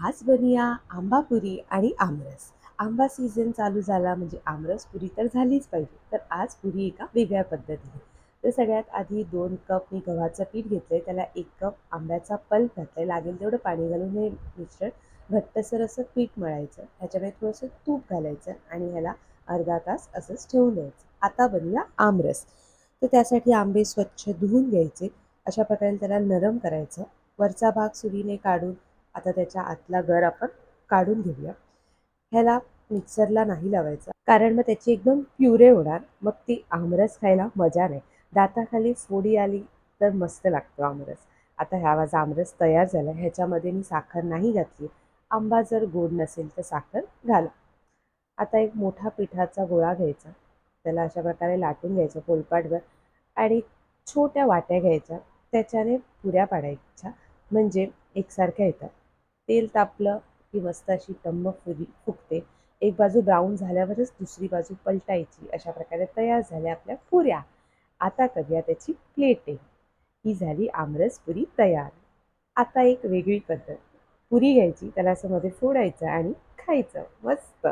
आज बनूया आंबापुरी आणि आमरस. आंबा सीझन चालू झाला म्हणजे आमरस पुरी तर झालीच पाहिजे. तर आज पुरी एका वेगळ्या पद्धतीने. तर सगळ्यात आधी दोन कप मी गव्हाचं पीठ घेतलं आहे त्याला एक कप आंब्याचा पल्प घातला लागेल तेवढं पाणी घालून हे मिश्रण घट्टसर असं पीठ मळायचं. ह्याच्यामध्ये थोडंसं तूप घालायचं आणि ह्याला अर्धा तास असंच ठेवून द्यायचं. आता बनूया आमरस. तर त्यासाठी आंबे स्वच्छ धुवून घ्यायचे. अशा प्रकारे त्याला नरम करायचं. वरचा भाग सुरीने काढून आता त्याच्या आतला गर आपण काढून घेऊया. ह्याला मिक्सरला नाही लावायचं कारण मग त्याची एकदम प्युरे होणार. मग ती आमरस खायला मजा नाही. दाताखाली फोडी आली तर मस्त लागतो आमरस. आता ह्या माझा आमरस तयार झाला. ह्याच्यामध्ये मी साखर नाही घातली. आंबा जर गोड नसेल तर साखर घाला. आता एक मोठा पिठाचा गोळा घ्यायचा. त्याला अशा प्रकारे लाटून घ्यायचं पोलपाटभर आणि छोट्या वाट्या घ्यायच्या. त्याच्याने पुऱ्या पाडायच्या. म्हणजे एकसारख्या येतात. तेल तापलं की मस्त अशी टम्म फुरी फुगते. एक बाजू ब्राऊन झाल्यावरच दुसरी बाजू पलटायची अशा प्रकारे तयार झाल्या आपल्या पुऱ्या. आता करूया त्याची प्लेटिंग ही झाली आमरस पुरी तयार. आता एक वेगळी पद्धत. पुरी घ्यायची त्याला असं मध्ये फोडायचं आणि खायचं. मस्त.